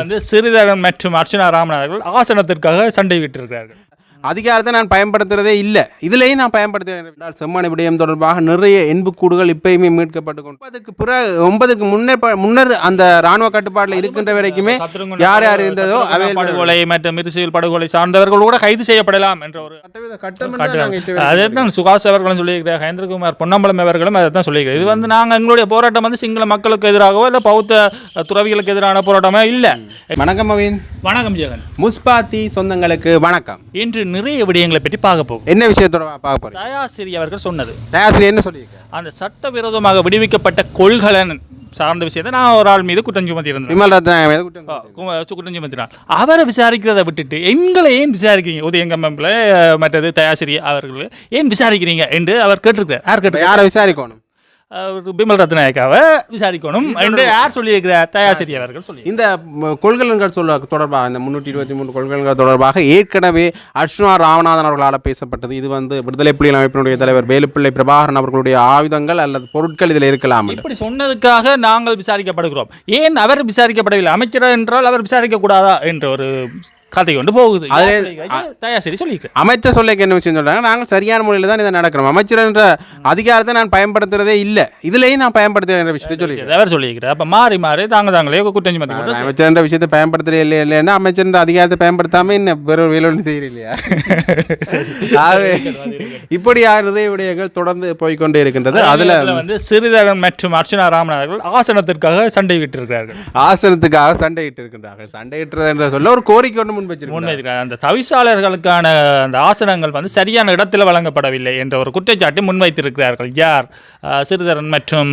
வந்து சிறிதரன் மற்றும் அர்ச்சனா ராமநாதர்கள் ஆசனத்திற்காக சண்டை விட்டிருக்கிறார்கள். அதிகாரத்தை நான் பயன்படுத்துறதே இல்லை. இதுலேயும் நான் பயன்படுத்துகிறேன் செம்மணி விடயம் தொடர்பாக நிறைய எண்புக்கூடுகள் இப்பயுமே மீட்கப்பட்டு கொண்டு ஒன்பதுக்கு பிறகு ஒன்பதுக்கு முன்னர் ப- முன்னர் அந்த ராணுவ கட்டுப்பாட்டில் இருக்கின்ற வரைக்குமே யார் யார் இருந்ததோ அவைகள் படுகொலை மற்றும் இருசியல் படுகொலை சார்ந்தவர்கள் கூட கைது செய்யப்படலாம் என்ற ஒரு அதே தான் சுகாஸ் அவர்களும் சொல்லியிருக்கிறார். ஹேந்திரகுமார் பொன்னம்பலம் அவர்களும் அதை தான் சொல்லியிருக்கிறார். இது வந்து நாங்கள் எங்களுடைய போராட்டம் வந்து சிங்கள மக்களுக்கு எதிராகவோ இல்லை பௌத்த துறவிகளுக்கு எதிரான போராட்டமே இல்லை. வணக்கம் வணக்கம் ஜெகன். முஸ்பாத்தி சொந்தங்களுக்கு வணக்கம். இன்று நிறைய விடயங்களை பற்றி பார்க்க போகும். என்ன விஷயத்தோட பார்க்க போறீங்க? தயாசிரி அவர்கள் சொன்னது. தயாசிரி என்ன சொல்லியிருக்கேன் அந்த சட்டவிரோதமாக விடுவிக்கப்பட்ட கொள்கலன் சார்ந்த விஷயத்தை நான் ஒரு ஆள் மீது குற்றம் சுமத்தி இருந்தேன் விமல் ரத்னா மீது குற்றம் சுமத்தினார். அவரை விசாரிக்கிறதை விட்டுட்டு எங்களை ஏன் விசாரிக்கிறீங்க? உதயங்கம்பில் மற்றது தயாசிரி அவர்கள் ஏன் விசாரிக்கிறீங்க என்று அவர் கேட்டிருக்கிறார். யார் கேட்டு யாரை விசாரிக்கணும்? பிமல் ரத்நாயக்காவை விசாரிக்கணும் என்று யார் சொல்லியிருக்கிறார் தயாசிரி அவர்கள் சொல்லி இந்த கொள்கலன்கள் சொல்ல தொடர்பாக இந்த முன்னூற்றி இருபத்தி மூணு கொள்கலன்கள் தொடர்பாக ஏற்கனவே அர்ச்சுனா ராமநாதன் அவர்களால் பேசப்பட்டது. இது வந்து விடுதலை புலிகள் அமைப்பினுடைய தலைவர் வேலுப்பிள்ளை பிரபாகரன் அவர்களுடைய ஆயுதங்கள் அல்லது பொருட்கள் இதில் இருக்கலாம். இப்படி சொன்னதுக்காக நாங்கள் விசாரிக்கப்படுகிறோம். ஏன் அவர் விசாரிக்கப்படவில்லை? அமைச்சர் என்றால் அவர் விசாரிக்க கூடாதா என்ற ஒரு கதை கொண்டு போகுது தயாசிரி சொல்லியிருக்கிறேன் அமைச்சர் சொல்ல என்ன விஷயம் சொல்றாங்க? நாங்கள் சரியான முறையில் தான் இதை நடக்கிறோம். அமைச்சர் என்ற அதிகாரத்தை நான் பயன்படுத்துறதே இல்லை. இதுலேயும் நான் பயன்படுத்துகிறேன் என்ற விஷயத்தை சொல்லி அவர் சொல்லியிருக்கிறார் அப்ப மாறி மாறி தாங்க தாங்களே குற்றம் சுமத்தி கொண்டு அமைச்சர் என்ற விஷயத்தை பயன்படுத்துறே இல்லை இல்லைன்னா அமைச்சர் என்ற அதிகாரத்தை பயன்படுத்தாம என்ன வேற ஒரு வேலை செய்யற இல்லையா ஆகவே இப்படியா நிறைய விடயங்கள் தொடர்ந்து போய்க்கொண்டே இருக்கின்றது? அதுல வந்து சிறிதரன் மற்றும் அர்ச்சனா ராமநாதர்கள் ஆசனத்திற்காக சண்டை விட்டிருக்கிறார்கள் ஆசனத்துக்காக சண்டையிட்டு இருக்கின்றார்கள். சண்டையிட்டுறது என்ற சொல்ல ஒரு கோரிக்கை ஒன்று முன் வச்சிருக்காங்க முன்வைக்கிறார் அந்த தவிசாளர்களுக்கான அந்த ஆசனங்கள் வந்து சரியான இடத்தில் வழங்கப்படவில்லை என்ற ஒரு குற்றச்சாட்டை முன்வைத்திருக்கிறார்கள் யார்? சிறிதரன் மற்றும்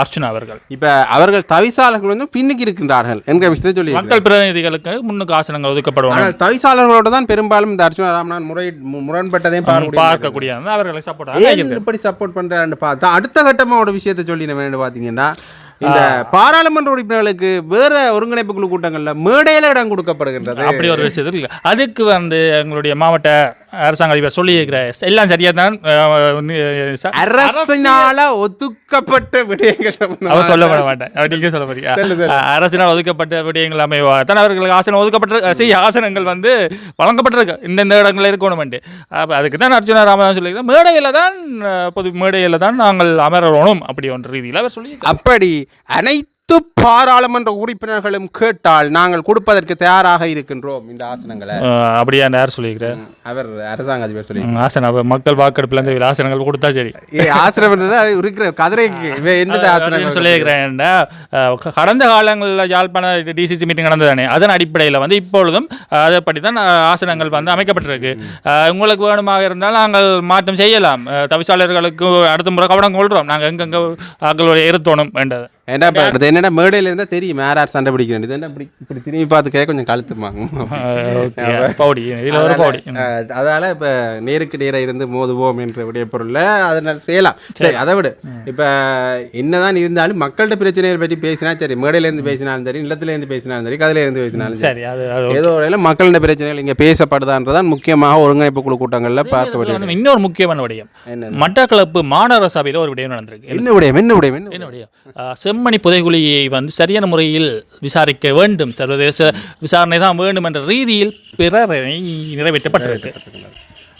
அர்ச்சனா அவர்கள். இப்ப அவர்கள் தவிசாளர்கள் வந்து பின்னுக்கு இருக்கின்றார்கள். என்கிற விஷயத்தை சொல்லி மக்கள் பிரதிநிதிகளுக்கு முன்னுக்கு ஆசனங்கள் ஒதுக்கப்படும் ஆனால் தவிசாளர்களோட தான் பெரும்பாலும் இந்த அர்ச்சனா ராமநாதன் முறை முரண்பட்டதையும் பார்க்க பார்க்கக்கூடிய அவர்களை சப்போர்ட் ஏன் இப்படி சப்போர்ட் பண்றான்னு பார்த்தா அடுத்த கட்டமா ஒரு விஷயத்தை சொல்லி நம்ம என்ன பாத்தீங்கன்னா இந்த பாராளுமன்ற உறுப்பினர்களுக்கு வேற ஒருங்கிணைப்பு குழு கூட்டங்கள்ல மேடையில இடம் கொடுக்கப்படுகின்றது. அப்படி ஒரு விஷயம் இருக்கு அதுக்கு வந்து எங்களுடைய மாவட்ட அரசாங்க அதிபர் சொல்லியிருக்கிற எல்லாம் சரியா தான் அரசினால ஒதுக்கப்பட்ட விடயங்கள் அவர் சொல்லப்பட மாட்டேன் நீங்க சொல்ல போறீங்க. அரசினால் ஒதுக்கப்பட்ட விடயங்கள் அமைவா? தான் அவர்களுக்கு ஆசனம் ஒதுக்கப்பட்ட செய்ய ஆசனங்கள் வந்து வழங்கப்பட்டிருக்கு. இந்த இந்த இடங்களில் இருக்கணும் அப்போ அதுக்கு தான் அர்ஜுனா ராமதாஸ் சொல்லியிருக்காங்க மேடையில் தான் பொது மேடையில் தான் நாங்கள் அமரணும் அப்படி ஒன்று ரீதியில் அவர் சொல்லி அப்படி அனைத்து பாராளுமன்ற உறுப்பினர்களும் கேட்டால் நாங்கள் கொடுப்பதற்கு தயாராக இருக்கின்றோம் இந்த ஆசனங்களை. அப்படியா யார் சொல்லியிருக்கிறார்? அவர் அரசாங்க அதிபர் சொல்லி ஆசனம் மக்கள் வாக்கெடுப்புல இருந்து இவ்வளவு ஆசனங்கள் கொடுத்தா சரி. என்றது இருக்கிற கதிரைக்கு. என்னது ஆசனங்கள் சொல்லியிருக்கிறேன். கடந்த காலங்களில் யாழ்ப்பாண டிசிசி மீட்டிங் நடந்ததானே அதன் அடிப்படையில் வந்து இப்பொழுதும் அஹ், அதைப்படி தான் ஆசனங்கள் வந்து அமைக்கப்பட்டிருக்கு. உங்களுக்கு வேணுமாக இருந்தால் நாங்கள் மாற்றம் செய்யலாம். தவிசாளர்களுக்கு அடுத்த முறை கவனம் கொள்கிறோம். நாங்கள் எங்கெங்கே ஆக்களுடைய இருத்தோணும் வேண்டது ஏன்டா இப்ப இது என்னடா மேடையில இருந்தா தெரியும். யார் யார் சண்டை பிடிக்கிறேன் இது என்ன இப்படி இப்படி திரும்பி பார்த்துக்கே கொஞ்சம் கழுத்துமாங்க பவுடி. இதில் ஒரு பவுடி. அஹ், அதால இப்ப நேருக்கு நேரா இருந்து மோதுவோம் என்ற விடைய பொருள்ல அதனால செய்யலாம். சரி. அதை விடு. இப்ப என்னதான் இருந்தாலும் மக்கள்கிட்ட பிரச்சனைகள் பற்றி பேசினா சரி மேடையில இருந்து பேசினாலும் சரி நிலத்துல இருந்து பேசினாலும் சரி கதையில இருந்து பேசினாலும் சரி. அது அது ஏதோ வரையில மக்களின் பிரச்சனைகள் இங்க பேசப்படுதான்றதான் முக்கியமாக ஒருங்கிணைப்பு குழு கூட்டங்கள்ல பார்க்க வேண்டியது. வந்து இன்னொரு முக்கியமான விடயம். என்ன மட்டக்களப்பு மாநகர சபையில் ஒரு விடயம் நடந்திருக்கு. என்ன விடயம்? என்ன விடயம்? என்ன என்ன விடயம்? செம்மணி புதைகுழியை வந்து சரியான முறையில் விசாரிக்க வேண்டும். சர்வதேச விசாரணை தான் வேண்டும் என்ற ரீதியில் பிறரை நிறைவேற்றப்பட்டிருக்கு.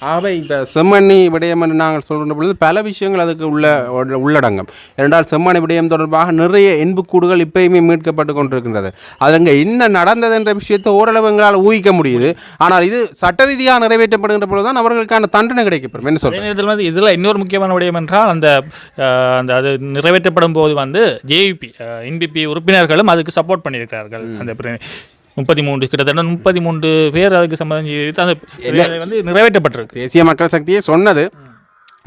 ஆகவே இப்போ செம்மணி விடயம் என்று நாங்கள் சொல்கின்ற பொழுது பல விஷயங்கள் அதுக்கு உள்ள உள்ள- உள்ளடங்கும். இரண்டால் செம்மணி விடயம் தொடர்பாக நிறைய எண்புக்கூடுகள் இப்பயுமே மீட்கப்பட்டு கொண்டிருக்கின்றது. அது அங்கே என்ன நடந்தது என்ற விஷயத்தை ஓரளவு எங்களால் ஊகிக்க முடியுது. ஆனால் இது சட்ட ரீதியாக நிறைவேற்றப்படுகின்ற பொழுது தான் அவர்களுக்கான தண்டனை கிடைக்கப்படும் என்ன சொல்றேன் நேரத்தில் வந்து இதில் இன்னொரு முக்கியமான விடயம் என்றால் அந்த அந்த அது நிறைவேற்றப்படும் போது வந்து ஜேவிபி என்பிபி உறுப்பினர்களும் அதுக்கு சப்போர்ட் பண்ணியிருக்கிறார்கள். அந்த முப்பத்தி மூன்று கிட்டத்தட்ட முப்பத்தி மூன்று பேர் அதுக்கு சம்பந்தம் அந்த வந்து நிறைவேற்றப்பட்டிருக்கு. தேசிய மக்கள் சக்தியே சொன்னது.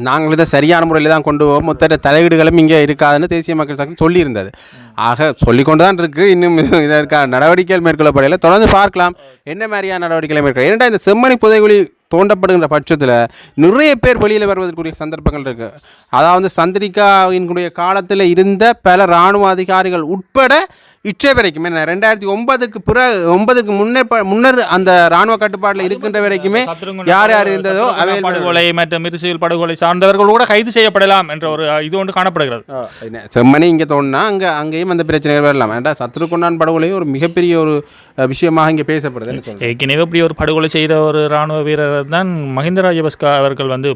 நாங்கள் இதை சரியான முறையில் தான் கொண்டு போவோம். மொத்த தலையீடுகளும் இங்கே இருக்காதுன்னு தேசிய மக்கள் சக்தி சொல்லியிருந்தது. ஆக சொல்லிக்கொண்டு தான் இருக்கு. இன்னும் இதற்கான நடவடிக்கைகள் மேற்கொள்ளப்படையில தொடர்ந்து பார்க்கலாம். என்ன மாதிரியான நடவடிக்கைகளை மேற்கொள்ள ஏன்னா இந்த செம்மணி புதைகுழி தோண்டப்படுகின்ற பட்சத்தில் நிறைய பேர் வெளியில் வருவதற்குரிய சந்தர்ப்பங்கள் இருக்கு. அதாவது சந்திரிகாவினுடைய காலத்தில் இருந்த பல இராணுவ அதிகாரிகள் உட்பட இற்றை வரைக்கும் என்ன ரெண்டாயிரத்தி ஒன்பதுக்கு பிறகு ஒன்பதுக்கு முன்னர் ப- முன்னர் அந்த ராணுவ கட்டுப்பாட்டில் இருக்கின்ற வரைக்குமே யார் யார் இருந்ததோ அவைகள் படுகொலை மற்றும் மிருசியல் படுகொலை சார்ந்தவர்கள் கூட கைது செய்யப்படலாம் என்ற ஒரு இது ஒன்று காணப்படுகிறது. செம்மணி இங்கே தோணுனா அங்கே அங்கேயும் அந்த பிரச்சனைகள் வரலாம். ஏன்டா சத்ருகுண்டான் படுகொலையும் ஒரு மிகப்பெரிய ஒரு விஷயமாக இங்கே பேசப்படுதுன்னு சொல்றேன் ஏற்கனவே இப்படி ஒரு படுகொலை செய்த ஒரு ராணுவ வீரர் தான் மஹிந்த ராஜபக்ச அவர்கள் வந்து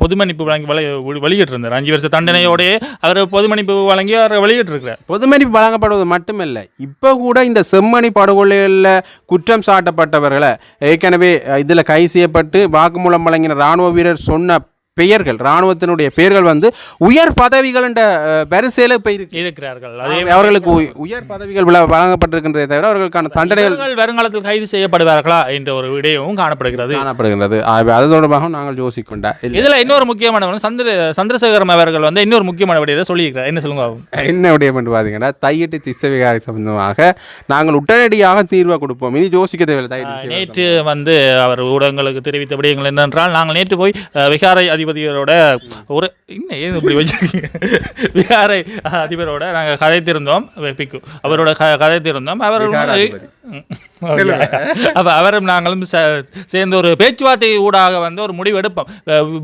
பொது மன்னிப்பு வழங்கி வெளி- வெளியிட்டிருந்தார் அஞ்சு வருஷ தண்டனையோடயே அவர் பொது மன்னிப்பு வழங்கி அவர் வெளியிட்டிருக்கிறார் பொதுமதிப்பு வழங்கப்படுவது மட்டுமல்ல. இப்போ கூட இந்த செம்மணி படுகொலையில் குற்றம் சாட்டப்பட்டவர்களை ஏற்கனவே இதில் கை செய்யப்பட்டு வாக்குமூலம் வழங்கின ராணுவ வீரர் சொன்ன பெயர்கள் ராணுவத்தினுடைய பெயர்கள் வந்து உயர் பதவிகள் என்ற வரிசையில் இப்போ இருக்கு. இருக்கிறார்கள். அவர்களுக்கு உய- உயர் பதவிகள் வழங்கப்பட்டிருக்கின்றதை தவிர அவர்களுக்கான தண்டனைகள் வருங்காலத்தில் கைது செய்யப்படுவார்களா என்ற ஒரு விடயமும் காணப்படுகிறது. காணப்படுகின்றது. ஆகவே அது தொடர்பாக நாங்கள் யோசிக்கொண்டா இதுல இன்னொரு முக்கியமானவன் சந்திர சந்திரசேகரம் அவர்கள் வந்து இன்னொரு முக்கியமான விடயத்தை சொல்லியிருக்கிறார். என்ன சொல்லுங்க? என்ன விடயம் என்று பார்த்தீங்கன்னா தையிட்டு திசை விகாரி சம்பந்தமாக நாங்கள் உடனடியாக தீர்வை கொடுப்போம். இனி யோசிக்க தேவையில்லை. நேற்று வந்து அவர் ஊடகங்களுக்கு தெரிவித்த விடயங்கள் என்னென்றால் நாங்கள் நேற்று போய் விகாரை அதிபதியோட ஒரு இன்னும் ஏன் இப்படி வச்சிருக்கீங்க? விகாரை அதிபரோட நாங்கள் கதைத்திருந்தோம் பிக்கு அவரோட க கதைத்திருந்தோம். அவர். அப்போ அவரும் நாங்களும் சேர்ந்து ஒரு பேச்சுவார்த்தை ஊடாக வந்து ஒரு முடிவு எடுப்போம்.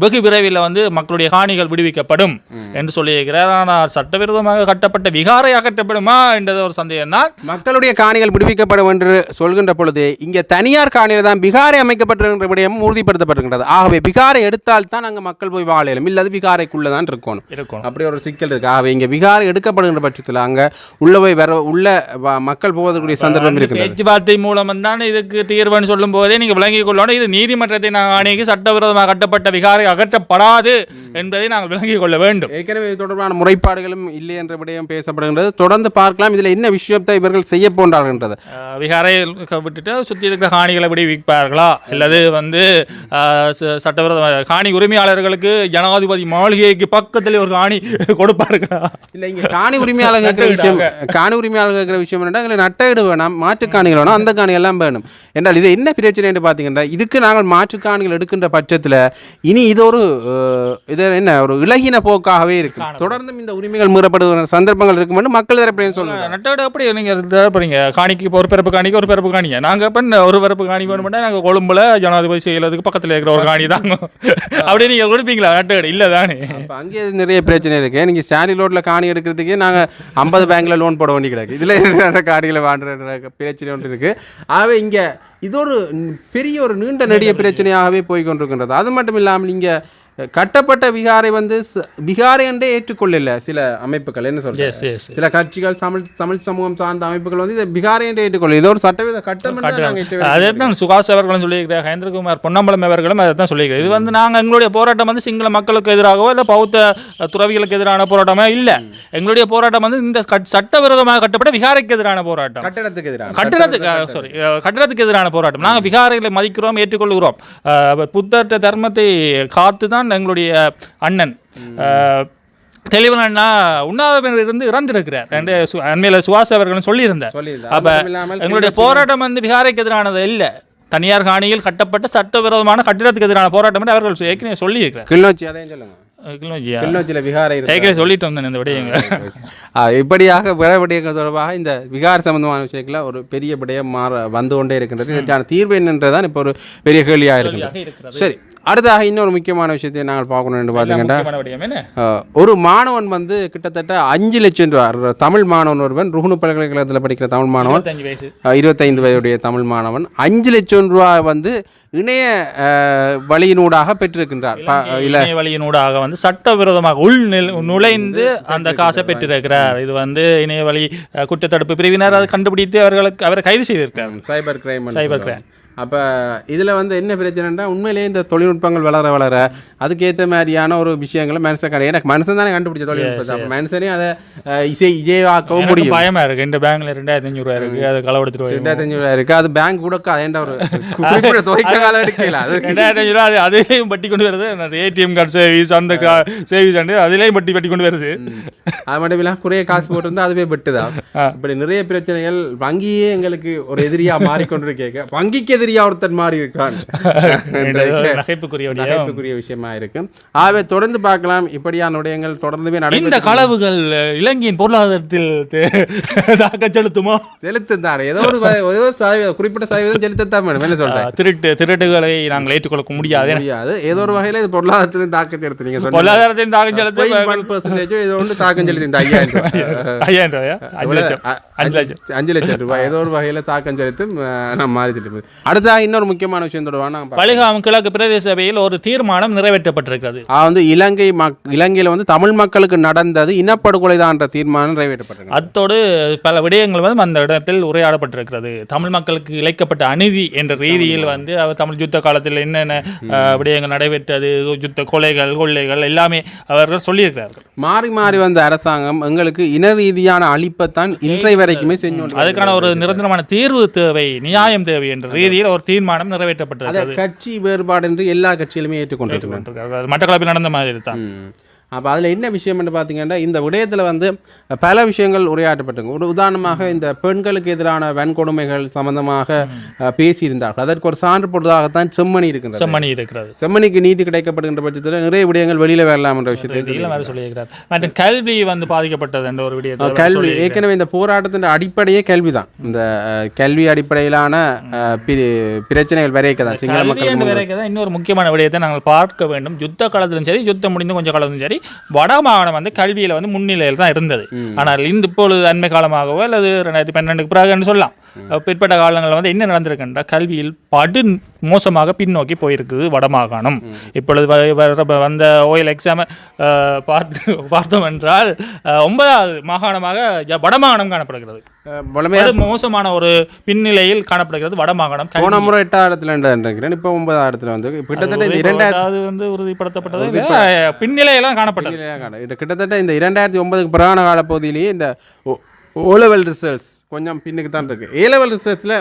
வெகு விரைவில் வந்து மக்களுடைய காணிகள் விடுவிக்கப்படும் என்று சொல்லியிருக்கிறார். ஆனால் சட்டவிரோதமாக கட்டப்பட்ட விகாரை அகற்றப்படுமா என்றது ஒரு சந்தேகம் தான் மக்களுடைய காணிகள் விடுவிக்கப்படும் என்று சொல்கின்ற பொழுது இங்கே தனியார் காணியில் தான் பிகாரை அமைக்கப்பட்டிருக்கின்ற விடயமும் உறுதிப்படுத்தப்பட்டிருக்கின்றது. ஆகவே பிகாரை எடுத்தால் தான் அங்கே மக்கள் போய் வாழலும். இல்லாது பிகாரைக்குள்ளே தான் இருக்கணும். இருக்கும் அப்படி ஒரு சிக்கல் இருக்கு. ஆகவே இங்கே விகாரை எடுக்கப்படுகின்ற பட்சத்தில் அங்கே உள்ள போய் வர உள்ள மக்கள் போவதற்குரிய சந்தர்ப்பம் இருக்கின்றது. பேச்சுவார்த்தை மூலம் தான் இதுக்கு தீர்வுன்னு சொல்லும் போதே நீங்க விளங்கிக் கொள்ளணும். இது நீதிமன்றத்தை நாங்கள் அணுகி சட்டவிரோதமாக கட்டப்பட்ட விகாரை அகற்றப்படாது என்பதை நாங்கள் விளங்கிக் கொள்ள வேண்டும். ஏற்கனவே இது தொடர்பான முறைப்பாடுகளும் இல்லை என்ற விடயம் பேசப்படுகின்றது. தொடர்ந்து பார்க்கலாம் இதில் என்ன விஷயத்தை இவர்கள் செய்ய போன்றார்கள்ன்றது. அஹ், விகாரை விட்டுட்டு சுற்றி இருக்கிற காணிகளை விடுவிப்பார்களா? அல்லது வந்து சட்டவிரோத காணி உரிமையாளர்களுக்கு ஜனாதிபதி மாளிகைக்கு பக்கத்தில் ஒரு காணி கொடுப்பார்களா? இல்லை இங்கே காணி உரிமையாளர் கேட்குற விஷயம் காணி உரிமையாளர் கேட்குற விஷயம் என்னன்னா எங்களுக்கு நட்டஈடு வேணாம் மாற்று காணிகள் வேணும் அந்த காணி எல்லாம் வேணும். என்றால் இது என்ன பிரச்சனை என்று பார்த்தீங்கன்னா இதுக்கு நாங்கள் மாற்று காணிகள் எடுக்கின்ற பட்சத்தில் இனி இது ஒரு இது என்ன ஒரு இலகின போக்காகவே இருக்கு தொடர்ந்தும் இந்த உரிமைகள் மீறப்படுகிற சந்தர்ப்பங்கள் இருக்கும் மக்கள் தரப்பேன்னு சொல்லுங்க நட்டோட எப்படி நீங்கள் போறீங்க. காணிக்கு இப்போ ஒரு பிறப்பு காணிக்கு ஒரு பிறப்பு காணிங்க. நாங்கள் இப்போ ஒரு பிறப்பு காணி வேணும்னா நாங்கள் கொழும்புல ஜனாதிபதி செய்யறதுக்கு பக்கத்தில் இருக்கிற ஒரு காணி தாங்க. அப்படியே நீங்கள் கொடுப்பீங்களா? நட்டோட இல்லை தானே. அப்போ அங்கே நிறைய பிரச்சனை இருக்கு. நீங்கள் ஸ்டாண்டி ரோட்டில் காணி எடுக்கிறதுக்கே நாங்கள் ஐம்பது பேங்க்ல லோன் போட வேண்டி கிடக்கு. இதில் காணிகளை வாங்குற பிரச்சனை ஒன்று இருக்கு ஆகவே இங்கே இது ஒரு பெரிய ஒரு நீண்ட நெடிய பிரச்சனையாகவே போய் கொண்டிருக்கின்றது அது மட்டும் இல்லாமல் இங்கே கட்டப்பட்ட விகாரை வந்து விகாரை என்றே ஏற்றுக்கொள்ளல சில அமைப்புகள் என்ன எஸ் சில கட்சிகள் தமிழ் தமிழ் சமூகம் சார்ந்த அமைப்புகள் வந்து இதை விகாரை என்று ஏற்றுக்கொள்ள இது ஒரு சட்டவித கட்டம் அதே தான் சுகாஸ் அவர்களும் சொல்லியிருக்கிறார் ஹேந்திரகுமார் பொன்னம்பலம் அவர்களும் அதை தான் சொல்லியிருக்கிறார். இது வந்து நாங்கள் எங்களுடைய போராட்டம் வந்து சிங்கள மக்களுக்கு எதிராகவோ இல்லை பௌத்த துறவிகளுக்கு எதிரான போராட்டமே இல்லை. எங்களுடைய போராட்டம் வந்து இந்த சட்டவிரோதமாக கட்டப்பட்ட விகாரைக்கு எதிரான போராட்டம். கட்டடத்துக்கு எதிராக கட்டடத்துக்கு சாரி கட்டடத்துக்கு எதிரான போராட்டம். நாங்கள் விகாரைகளை மதிக்கிறோம் ஏற்றுக்கொள்கிறோம். புத்தர்ட்ட தர்மத்தை காத்து தான் எங்களுடைய அண்ணன். தெளிவன் உண்ணாவிரதம் இருந்து இறந்திருக்கிறார் அண்மையில் சுவாஸ் அவர்களும் சொல்லியிருந்தார். அப்ப எங்களுடைய போராட்டம் வந்து விகாரைக்கு எதிரானது இல்லை. தனியார் காணியில் கட்டப்பட்ட சட்டவிரோதமான கட்டிடத்துக்கு எதிரான போராட்டம் என்று அவர்கள் ஏற்கனவே சொல்லியிருக்கிறார். கிளிநொச்சி அதையும் சொல்லுங்க. இப்படியாக பிற விடயங்கள் தொடர்பாக இந்த விகார் சம்பந்தமான விஷயத்தில் ஒரு பெரிய விடயம் மாற வந்து கொண்டே இருக்கின்றது. இதற்கான தீர்வு என்னன்றதான் இப்போ ஒரு பெரிய கேள்வியாக இருக்கிறது. சரி. அடுத்ததாக இன்னொரு முக்கியமான விஷயத்தை நாங்கள் பார்க்கணும் என்று பார்த்தீங்கன்னா ஒரு மாணவன் வந்து கிட்டத்தட்ட அஞ்சு லட்சம் ரூபா தமிழ் மாணவன் ஒருவன் ருகுணு பல்கலைக்கழகத்தில் படிக்கிற தமிழ் மாணவன் இருபத்தைந்து வயதுடைய தமிழ் மாணவன் அஞ்சு லட்சம் ரூபா வந்து இணைய வழியினூடாக பெற்றிருக்கின்றார். இணைய வழியினூடாக வந்து சட்டவிரோதமாக உள் நுழைந்து அந்த காசை பெற்றிருக்கிறார். இது வந்து இணைய வழி குற்றத்தடுப்பு பிரிவினர் அதை கண்டுபிடித்து அவர்களுக்கு அவரை கைது செய்திருக்கிறார். Cyber crime cyber crime. அப்போ இதில் வந்து என்ன பிரச்சனைனா உண்மையிலேயே இந்த தொழில்நுட்பங்கள் வளர வளர அதுக்கேற்ற மாதிரியான ஒரு விஷயங்களை மனுஷன் கடை எனக்கு மனுஷன் தானே கண்டுபிடிச்ச தொழில்நுட்பத்தை. அப்போ மனுஷனே அதை இசை எனக்கு முடியும். பயமா இருக்கு. இந்த பேங்க்ல ரெண்டாயிரத்தி அஞ்சூறு ரூபா இருக்கு அதை களவெடுத்துட்டு போய் ரெண்டாயிரத்தஞ்சு ரூபாய் இருக்கு. அது பேங்க் கூட அதேண்ட ஒரு குறிப்பிட்ட துவைக்க காலம் எடுக்கல? அது ரெண்டாயிரத்தி அஞ்சு ரூபா அது அதிலேயும் பட்டி கொண்டு வருது. அந்த ஏடிஎம் கார்டு சர்வீஸ் அந்த கா சர்வீஸ் அண்டு அதிலேயும் பட்டி பட்டி கொண்டு வருது. அது மட்டும் இல்லாம குறைய காசு போட்டிருந்தா அதுவே பெட்டுதான் இப்படி நிறைய பிரச்சனைகள் வங்கியே எங்களுக்கு ஒரு எதிரியா மாறிக்கொண்டிருக்கேங்க. வங்கிக்கு தெரியா ஒருத்தன் மாறி இருக்கான். நகைப்புக்குரிய விஷயமா இருக்கு. ஆகவே தொடர்ந்து பார்க்கலாம். இப்படியான விடயங்கள் தொடர்ந்துமே இந்த களவுகள் இலங்கையின் பொருளாதாரத்தில் தாக்க செலுத்துமா? செலுத்தும் தான் ஏதோ ஒரு ஏதோ சதவீதம் குறிப்பிட்ட சதவீதம் செலுத்தத்தான் வேணும். என்ன சொல்றேன்? திருட்டு திருட்டுகளை நாங்கள் ஏற்றுக்கொள்ள முடியாது. முடியாது. ஏதோ ஒரு வகையில இது பொருளாதாரத்திலும் தாக்கம் செலுத்து நீங்க பொருளாதாரத்தின் தாக்கம் செலுத்த ஏதோ ஒன்று தாக்கம் செலுத்தி இந்த ஐயாயிரம் ரூபாய். ஐயாயிரம் ரூபாயா? அஞ்சு லட்சம். அஞ்சு லட்சம். ரூபாய். ஏதோ ஒரு வகையில தாக்கம் செலுத்தும் நம்ம மாறி திருப்பி அடுத்ததாக இன்னொரு முக்கியமான விஷயம் தொடர்பான பலிகாம் கிழக்கு பிரதேச சபையில் ஒரு தீர்மானம் நிறைவேற்றப்பட்டிருக்கிறது. வந்து இலங்கை மக் இலங்கையில வந்து தமிழ் மக்களுக்கு நடந்தது இனப்படுகொலை என்ற தீர்மானம் நிறைவேற்றப்பட்டிருக்கு அத்தோடு பல விடயங்கள் வந்து அந்த இடத்தில் உரையாடப்பட்டிருக்கிறது. தமிழ் மக்களுக்கு இழைக்கப்பட்ட அநீதி என்ற ரீதியில் வந்து அவர் தமிழ் யுத்த காலத்தில் என்னென்ன விடயங்கள் நடைபெற்றது யுத்த கொலைகள் கொள்ளைகள் எல்லாமே அவர்கள் சொல்லியிருக்கிறார்கள். மாறி மாறி வந்த அரசாங்கம் எங்களுக்கு இன ரீதியான அழிப்பைத்தான் இன்றைய வரைக்குமே செஞ்சு அதுக்கான ஒரு நிரந்தரமான தீர்வு தேவை நியாயம் தேவை என்ற ரீதியில் ஒரு தீர்மானம் நிறைவேற்றப்பட்டிருக்கிறது. கட்சி வேறுபாடு என்று எல்லா கட்சியிலுமே ஏற்றுக்கொண்டிருக்கிறாங்க. அது மட்டக்களப்பில் நடந்த மாதிரி தான். அப்போ அதில் என்ன விஷயம்னு பார்த்தீங்கன்னா இந்த விடயத்தில் வந்து பல விஷயங்கள் உரையாற்றப்பட்டிருக்கு ஒரு உதாரணமாக இந்த பெண்களுக்கு எதிரான வன்கொடுமைகள் சம்பந்தமாக பேசியிருந்தார்கள். அதற்கு ஒரு சான்று போட்டதாகத்தான் செம்மணி இருக்கின்றது செம்மணி இருக்கிறது. செம்மணிக்கு நீதி கிடைக்கப்படுகின்ற பட்சத்தில் நிறைய விடயங்கள் வெளியில் வரலாம் என்ற விஷயத்தை சொல்லியிருக்கிறார். மற்றும் கல்வி வந்து பாதிக்கப்பட்டது என்ற ஒரு அவர் கல்வி. ஏற்கனவே இந்த போராட்டத்தின் அடிப்படையே கல்வி தான் இந்த கல்வி அடிப்படையிலான பிரச்சனைகள் வரைக்க தான் சிங்கள மக்கள் இன்னொரு முக்கியமான விடயத்தை நாங்கள் பார்க்க வேண்டும். யுத்த காலத்திலும் சரி யுத்தம் முடிந்து கொஞ்சம் காலத்திலும் சரி வட மாகாணம் வந்து கல்வியில் வந்து முன்னிலையில் தான் இருந்தது ஆனால் இந்த இப்பொழுது அண்மை காலமாகவோ அல்லது ரெண்டாயிரத்தி பன்னெண்டுக்கு பிறகுன்னு சொல்லலாம். பிற்பட்ட காலங்களில் வந்து என்ன நடந்திருக்குன்றா? கல்வியில் படு மோசமாக பின்னோக்கி போயிருக்குது வடமாகாணம் இப்பொழுது வந்த ஓயில் எக்ஸாமை பார்த்து பார்த்தோம் என்றால் ஒன்பதாவது மாகாணமாக வடமாகாணம் காணப்படுகிறது. மோசமான ஒரு பின்னிலையில் காணப்படுகிறது வடமாகாணம். போன முறை எட்டாவது இடத்துல நினைக்கிறேன்? இப்போ ஒன்பதாவது இடத்துல வந்து கிட்டத்தட்ட இரண்டாயிரத்தி வந்து உறுதிப்படுத்தப்பட்டது. பின்னிலையெல்லாம் காணப்பட்டது. கிட்டத்தட்ட இந்த இரண்டாயிரத்தி ஒன்பதுக்கு பிறகான காலப்பகுதியிலேயே இந்த ஓ லெவல் ரிசல்ட்ஸ் கொஞ்சம் பின்னுக்கு தான் இருக்குது ஏ லெவல் ரிசல்ட்ஸில்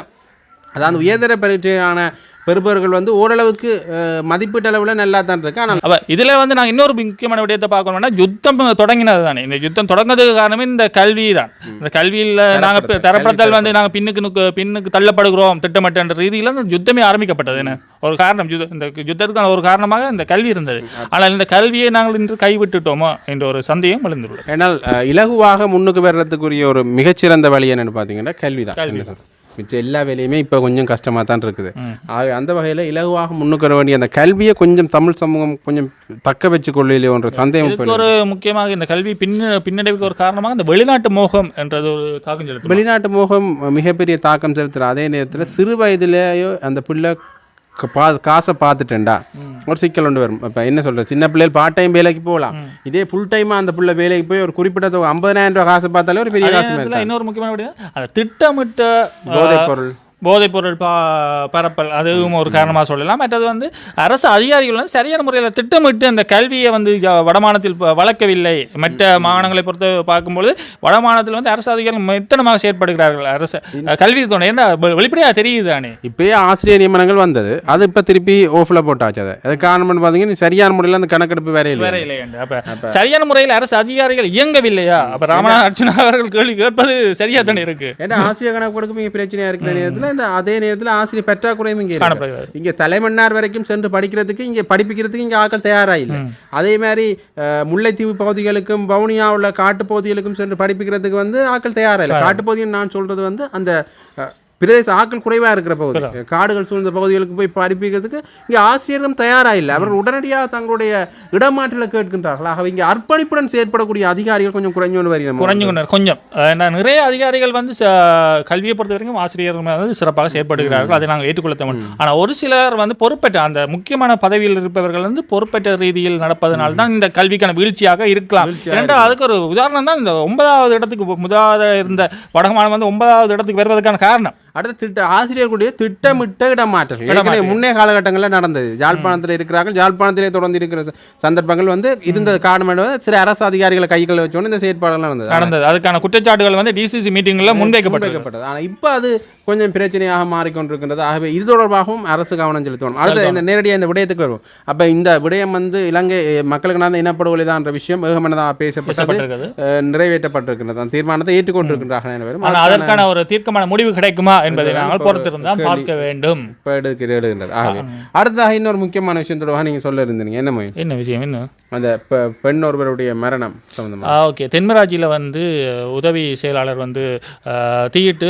அதாவது உயர்தர பரீட்சையான பெறுபவர்கள் வந்து ஓரளவுக்கு மதிப்பீட்டு அளவில் நல்லா தான் இருக்கு. ஆனால் அப்ப இதுல வந்து நாங்க இன்னொரு முக்கியமான விடயத்தை பார்க்கணும்னா யுத்தம் தொடங்கினது தானே. இந்த யுத்தம் தொடங்குறதுக்கு காரணமே இந்த கல்வி தான். இந்த கல்வியில் நாங்க இப்ப தரப்படுத்தல் வந்து நாங்க பின்னுக்கு பின்னுக்கு தள்ளப்படுகிறோம் திட்டமிட்ட ரீதியில் இந்த யுத்தமே ஆரம்பிக்கப்பட்டது என்ன? ஒரு காரணம் யுத்த- இந்த யுத்தத்துக்கான ஒரு காரணமாக இந்த கல்வி இருந்தது. ஆனால் இந்த கல்வியை நாங்கள் இன்று கைவிட்டுட்டோமா என்ற ஒரு சந்தேகம் எழுந்துள்ளது. ஏன்னால் இலகுவாக முன்னுக்கு வர்றதுக்குரிய ஒரு மிகச்சிறந்த வழி என்னன்னு பார்த்தீங்கன்னா கல்வி தான் கல்வி. என்ன சொல்றது? மிச்ச எல்லா வேலையுமே இப்போ கொஞ்சம் கஷ்டமாக தான் இருக்குது ஆக அந்த வகையில் இலகுவாக முன்னுக்கு வர வேண்டிய அந்த கல்வியை கொஞ்சம் தமிழ் சமூகம் கொஞ்சம் தக்க வச்சு கொள்ளையிலையோ என்ற சந்தேகம் ஒரு முக்கியமாக இந்த கல்வி பின்ன பின்னடைவுக்கு ஒரு காரணமாக இந்த வெளிநாட்டு மோகம் என்றது ஒரு தாக்கம் செலுத்தும் வெளிநாட்டு மோகம் மிகப்பெரிய தாக்கம் செலுத்துகிற அதே நேரத்தில் சிறு வயதிலேயோ அந்த பிள்ளை பா காசை பார்த்துட்டேன்டா. ஒரு சிக்கல் ஒன்று வரும். இப்போ என்ன சொல்கிறது சின்ன பிள்ளைகள் பார்ட் டைம் வேலைக்கு போகலாம். இதே ஃபுல் டைமாக அந்த பிள்ளை வேலைக்கு போய் ஒரு குறிப்பிட்ட ஐம்பதாயிரம் ரூபா காசு பார்த்தாலே ஒரு பெரிய காசு இன்னொரு முக்கியமான திட்டமிட்ட போதைப் பொருள். போதைப் பொருள் பா பரப்பல் அதுவும் ஒரு காரணமாக சொல்லலாம். மற்றது வந்து அரசு அதிகாரிகள் வந்து சரியான முறையில் திட்டமிட்டு அந்த கல்வியை வந்து வடமாநிலத்தில் வளர்க்கவில்லை. மற்ற மாகாணங்களை பொறுத்து பார்க்கும்பொழுது வடமாநிலத்தில் வந்து அரசு அதிகாரிகள் மெத்தனமாக செயற்படுகிறார்கள். அரசு கல்வி துணை வெளிப்படையாக தெரியுது தானே? இப்பயே ஆசிரியர் நியமனங்கள் வந்தது. அது இப்போ திருப்பி ஓஃபில் போட்டாச்சு அதை. அது காரணம்னு பார்த்தீங்கன்னா சரியான முறையில் அந்த கணக்கெடுப்பு வேற இல்லை வேற இல்லையாண்டு. அப்ப சரியான முறையில் அரசு அதிகாரிகள் இயங்கவில்லையா? அப்ப ராமநாத அர்ச்சனா அவர்கள் கேள்வி கேட்பது சரியா தானே இருக்கு? ஏன்னா ஆசிரியர் கணக்கு கொடுக்கும் பிரச்சனையாக இருக்கிற நேரத்தில் இந்த அதே நேரத்தில் ஆசிரியர் பற்றாக்குறையும் இங்கே இங்கே தலைமன்னார் வரைக்கும் சென்று படிக்கிறதுக்கு இங்கே படிப்பிக்கிறதுக்கு இங்கே ஆட்கள் தயாராக இல்லை அதே மாதிரி முல்லைத்தீவு பகுதிகளுக்கும் வவுனியா உள்ள காட்டு பகுதிகளுக்கும் சென்று படிப்பிக்கிறதுக்கு வந்து ஆட்கள் தயாராக இல்லை காட்டு நான் சொல்றது வந்து அந்த பிரதேச ஆட்கள் குறைவாக இருக்கிற பகுதி. காடுகள் சூழ்ந்த பகுதிகளுக்கு போய் படிப்பிக்கிறதுக்கு இங்கே ஆசிரியரும் தயாராக இல்லை அவர்கள் உடனடியாக தங்களுடைய இடமாற்றலை கேட்கின்றார்கள். ஆகவே இங்கே அர்ப்பணிப்புடன் செயற்படக்கூடிய அதிகாரிகள் கொஞ்சம் குறைஞ்சோன்னு வருகிறோம் குறைஞ்சு கொண்டு கொஞ்சம். நிறைய அதிகாரிகள் வந்து கல்வியை பொறுத்த வரைக்கும் ஆசிரியர்கள் வந்து சிறப்பாக செயற்படுகிறார்கள். அதை நாங்கள் ஏற்றுக்கொள்ள தமிழ் ஆனால் ஒரு சிலர் வந்து பொறுப்பேற்ற அந்த முக்கியமான பதவியில் இருப்பவர்கள் வந்து பொறுப்பேற்ற ரீதியில் நடப்பதனால் தான் இந்த கல்விக்கான வீழ்ச்சியாக இருக்கலாம். ஏனென்றால் அதுக்கு ஒரு உதாரணம் தான் இந்த ஒன்பதாவது இடத்துக்கு முதலாவது இருந்த வடமாநிலம் வந்து ஒன்பதாவது இடத்துக்கு வருவதற்கான காரணம். அடுத்த திட்ட ஆசிரியர்களுடைய திட்டமிட்ட இடமாற்றல். ஏற்கனவே முன்னே காலகட்டங்களில் நடந்தது. யாழ்ப்பாணத்தில் இருக்கிறார்கள் யாழ்ப்பாணத்திலே தொடர்ந்து இருக்கிற சந்தர்ப்பங்கள் வந்து இருந்த காரணம் என்னவென்றால் சில அரசு அதிகாரிகளை கைகளை வச்சோன்னு இந்த செயற்பாடுகள் நடந்தது. நடந்தது. அதுக்கான குற்றச்சாட்டுகள் வந்து டிசிசி மீட்டிங்கில் முன்வைக்கப்பட்டது. ஆனால் இப்போ அது கொஞ்சம் பிரச்சனையாக மாறிக்கொண்டிருக்கின்றது. ஆகவே இது தொடர்பாகவும் அரசு கவனம் செலுத்தணும். அடுத்து இந்த நேரடியாக இந்த விடயத்துக்கு வருவோம். அப்போ இந்த விடயம் வந்து இலங்கை மக்களுக்கு நடந்த இனப்படுகொலை தான் என்ற விஷயம் ஏகமனதாக பேசப்பட்டது நிறைவேற்றப்பட்டிருக்கின்றது. அந்த தீர்மானத்தை ஏற்றுக்கொண்டிருக்கின்றார்கள் அதற்கான ஒரு தீர்க்கமான முடிவு கிடைக்குமா? என்பதை நாங்கள் பொறுத்திருந்தான் பார்க்க வேண்டும். இப்போ எடுக்கிற எடுக்கின்றது ஆகவே அடுத்ததாக இன்னொரு முக்கியமான விஷயம் தொடர்பாக நீங்கள் சொல்ல இருந்தீங்க. என்ன என்ன விஷயம்? என்ன? அந்த பெண் ஒருவருடைய மரணம் சம்பந்தமாக ஓகே. தென்மராட்சியில் வந்து உதவி செயலாளர் வந்து தீயிட்டு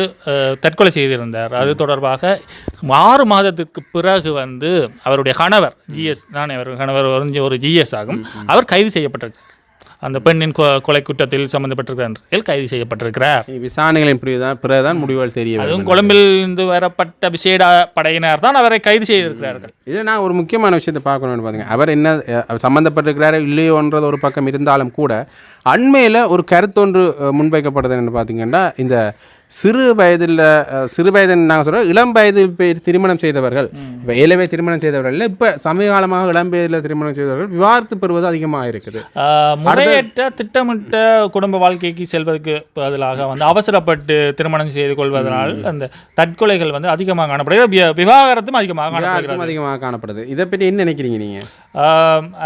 தற்கொலை செய்திருந்தார். அது தொடர்பாக ஆறு மாதத்துக்கு பிறகு வந்து அவருடைய கணவர் ஜிஎஸ் தான் அவர் கணவர் ஒரு ஜிஎஸ் ஆகும். அவர் கைது செய்யப்பட்டிருக்கார். அந்த பெண்ணின் கொலை குற்றத்தில் சம்பந்தப்பட்டிருக்கிறார் கைது செய்யப்பட்டிருக்கிறார். விசாரணைகளின் பிறகுதான் பிறகுதான் முடிவுகள் தெரிய அதுவும் கொழும்பில் இருந்து வரப்பட்ட விசேட படையினர் தான் அவரை கைது செய்திருக்கிறார்கள். இதில் நான் ஒரு முக்கியமான விஷயத்தை பார்க்கணும்னு பாருங்க. அவர் என்ன அஹ், சம்பந்தப்பட்டிருக்கிறாரோ இல்லையோன்றது ஒரு பக்கம் இருந்தாலும் கூட அண்மையில் ஒரு கருத்தொன்று முன்வைக்கப்படுது பார்த்தீங்கன்னா இந்த சிறு வயதில் சிறு வயதில் நாங்கள் சொல்கிறோம் இளம் வயதில் போய் திருமணம் செய்தவர்கள். இப்போ ஏழவே திருமணம் செய்தவர்கள் இல்லை இப்போ சமீப காலமாக இளம் வயதில் திருமணம் செய்தவர்கள் விவாகரத்து பெறுவது அதிகமாக இருக்குது. முறையற்ற திட்டமிட்ட குடும்ப வாழ்க்கைக்கு செல்வதற்கு பதிலாக வந்து அவசரப்பட்டு திருமணம் செய்து கொள்வதனால் அந்த தற்கொலைகள் வந்து அதிகமாக காணப்படுகிறது. விவாகரத்தும் அதிகமாக காணப்படுகிறது. அதிகமாக காணப்படுது. இதை பற்றி என்ன நினைக்கிறீங்க நீங்கள்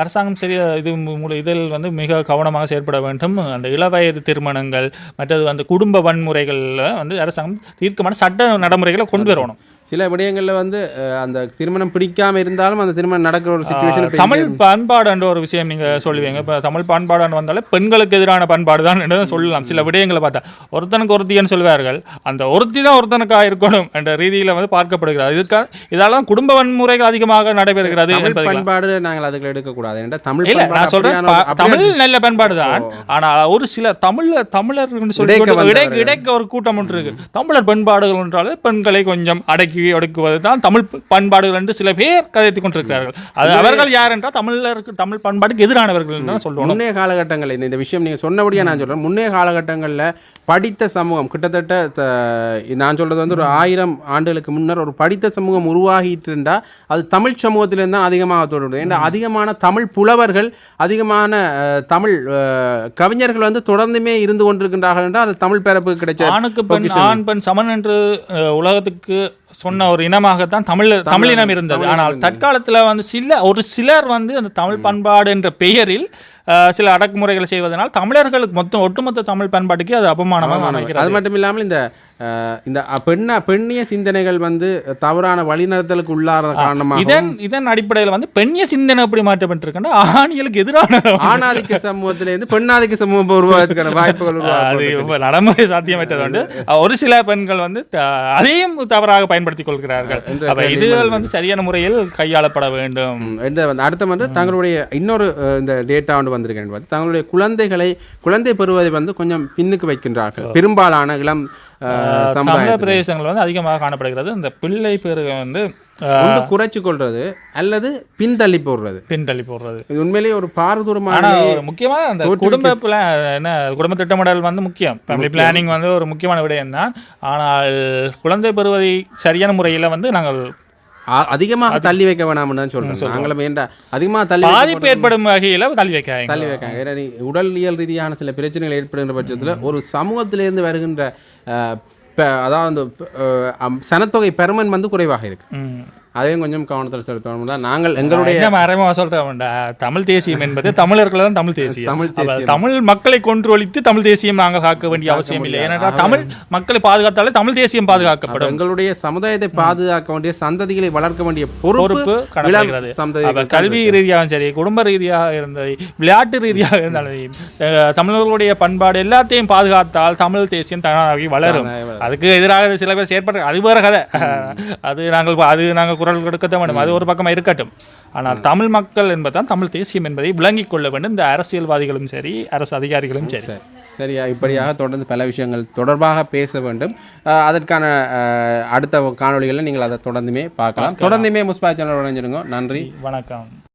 அரசாங்கம் சரி இது இதில் வந்து மிக கவனமாக செயற்பட வேண்டும். அந்த இளவயது திருமணங்கள் மற்றது அந்த குடும்ப வன்முறைகளில் வந்து அரசாங்கம் தீர்க்கமான சட்ட நடைமுறைகளை கொண்டு வரணும். சில விடயங்களில் வந்து அந்த திருமணம் பிடிக்காம இருந்தாலும் அந்த திருமணம் நடக்கிற ஒரு சுச்சுவேஷன் தமிழ் பண்பாடுன்ற ஒரு விஷயம் நீங்க சொல்லுவீங்க. இப்போ தமிழ் பண்பாடுன்னு வந்தாலே பெண்களுக்கு எதிரான பண்பாடு தான் என்று சொல்லலாம். சில விடயங்களை பார்த்தா. ஒருத்தனுக்கு ஒருத்தின்னு சொல்வார்கள். அந்த ஒருத்தி தான் ஒருத்தனுக்காக இருக்கணும் என்ற ரீதியில் வந்து பார்க்கப்படுகிறது. இதுக்காக இதால தான் குடும்ப வன்முறைகள் அதிகமாக நடைபெறுகிறது பண்பாடு நாங்கள் அதுக்குள்ள எடுக்கக்கூடாது. ஏன்னா தமிழ் இல்ல நான் ப- தமிழ் நல்ல பண்பாடு தான் ஆனா ஒரு சிலர் தமிழ்ல தமிழர்னு சொல்லி இடைக்க. இடைக்க ஒரு கூட்டம் ஒன்று இருக்கு. தமிழர் பண்பாடுகள் என்றாலே பெண்களை கொஞ்சம் அடக்கி ஒடுக்குவது தான் தமிழ் பண்பாடுகள் என்று சில பேர் கதைத்துக் கொண்டிருக்கிறார்கள். அது அவர்கள் யார் என்றால் தமிழருக்கு தமிழ் பண்பாடுக்கு எதிரானவர்கள் தான் சொல்லணும். முன்னைய காலகட்டங்களில் இந்த இந்த விஷயம் நீங்கள் சொன்னபடியே நான் சொல்கிறேன் முன்னைய காலகட்டங்களில் படித்த சமூகம் கிட்டத்தட்ட நான் சொல்கிறது வந்து ஒரு ஆயிரம் ஆண்டுகளுக்கு முன்னர் ஒரு படித்த சமூகம் உருவாகிட்டு இருந்தால் அது தமிழ் சமூகத்திலேருந்து தான் அதிகமாக தொடரும் ஏன்னா அதிகமான தமிழ் புலவர்கள் அதிகமான தமிழ் கவிஞர்கள் வந்து தொடர்ந்துமே இருந்து கொண்டிருக்கின்றார்கள் என்றால் அது தமிழ் பிறப்பு கிடைச்ச ஆணுக்கு பெண் ஆண் பெண் சமன் என்று உலகத்துக்கு சொன்ன ஒரு இனமாகத்தான் தமிழ் தமிழினம் இருந்தது. ஆனால் தற்காலத்துல வந்து சில ஒரு சிலர் வந்து அந்த தமிழ் பண்பாடு என்ற பெயரில் சில அடக்குமுறைகளை செய்வதனால் தமிழர்களுக்கு மொத்தம் ஒட்டுமொத்த தமிழ் பண்பாட்டுக்கு அது அபமானமாக அது மட்டும் இல்லாமல் இந்த இந்த பெண்ண பெண்ணிய சிந்தனைகள் வந்து தவறான வழிநடத்தலுக்கு உள்ளாத காரணமாக இதன் இதன் அடிப்படையில் வந்து பெண்ணிய சிந்தனை எப்படி மாற்றப்பட்டிருக்குன்னா ஆணியலுக்கு எதிரான ஆணாதிக்க சமூகத்திலேருந்து பெண்ணாதிக்க சமூகம் உருவாகிறதுக்கான வாய்ப்புகள் அது நடைமுறை சாத்தியமற்றது. வந்து ஒரு சில பெண்கள் வந்து அதையும் தவறாக பயன்படுத்திக் கொள்கிறார்கள். இதுகள் வந்து சரியான முறையில் கையாளப்பட வேண்டும். அடுத்த வந்து தங்களுடைய இன்னொரு இந்த டேட்டா வந்து வந்திருக்கேன் பார்த்து தங்களுடைய குழந்தைகளை குழந்தை பெறுவதை வந்து கொஞ்சம் பின்னுக்கு வைக்கின்றார்கள். பெரும்பாலான இளம் சமுதாயத்தில் பிரதேசங்கள் வந்து அதிகமாக காணப்படுகிறது. இந்த பிள்ளை பேரு வந்து குறைச்சு கொள்றது அல்லது பின்தள்ளி போடுறது. பின்தள்ளி போடுறது. இது உண்மையிலேயே ஒரு பாரதூரமான முக்கியமான அந்த குடும்ப என்ன குடும்ப திட்டமிடல் வந்து முக்கியம். ஃபேமிலி பிளானிங் வந்து ஒரு முக்கியமான விடயம் தான் ஆனால் குழந்தை பெறுவதை சரியான முறையில் வந்து நாங்கள் அதிகமாக தள்ளி வைக்க வேணாம்னு தான் சொல்றேன் நாங்களும் வேண்டாம் அதிகமாக தள்ளி வைக்க பாதிப்பு ஏற்படும் வகையில் தள்ளி வைக்காங்க தள்ளி வைக்காங்க ஏன்னா உடலியல் ரீதியான சில பிரச்சனைகள் ஏற்படுகின்ற பட்சத்தில் ஒரு சமூகத்திலேருந்து வருகின்ற அதாவது சனத்தொகை பெருமன் வந்து குறைவாக இருக்கு. அதையும் கொஞ்சம் கவனத்தில் செலுத்தணும் தான் நாங்கள் எங்களுடைய மறைமுக தமிழ் தேசியம் என்பது தமிழர்கள் தான் தமிழ் தேசியம். தமிழ் தமிழ் மக்களை கொன்று ஒழித்து தமிழ் தேசியம் நாங்கள் காக்க வேண்டிய அவசியம் இல்லை. ஏனென்றால் தமிழ் மக்களை பாதுகாத்தாலே தமிழ் தேசியம் பாதுகாக்கப்படும். எங்களுடைய சமுதாயத்தை பாதுகாக்க வேண்டிய சந்ததிகளை வளர்க்க வேண்டிய பொறுப்பு கல்வி ரீதியாகவும் சரி குடும்ப ரீதியாக இருந்தது விளையாட்டு ரீதியாக இருந்தாலும் தமிழர்களுடைய பண்பாடு எல்லாத்தையும் பாதுகாத்தால் தமிழ் தேசியம் தானாகி வளரும். அதுக்கு எதிராக சில பேர் செயற்படுற அது வேற கதை. அது நாங்கள் அது நாங்கள் குரல் கொடுக்கத்தான் வேண்டும் அது ஒரு பக்கமாக இருக்கட்டும். ஆனால் தமிழ் மக்கள் என்பதுதான் தமிழ் தேசியம் என்பதை விளங்கிக் கொள்ள வேண்டும். இந்த அரசியல்வாதிகளும் சரி அரசு அதிகாரிகளும் சரி. சரி. சரியா? இப்படியாக தொடர்ந்து பல விஷயங்கள் தொடர்பாக பேச வேண்டும். அதற்கான அடுத்த காணொளிகளில் நீங்கள் அதை தொடர்ந்துமே பார்க்கலாம். தொடர்ந்துமே முஸ்பா சேனல் நன்றி. வணக்கம்.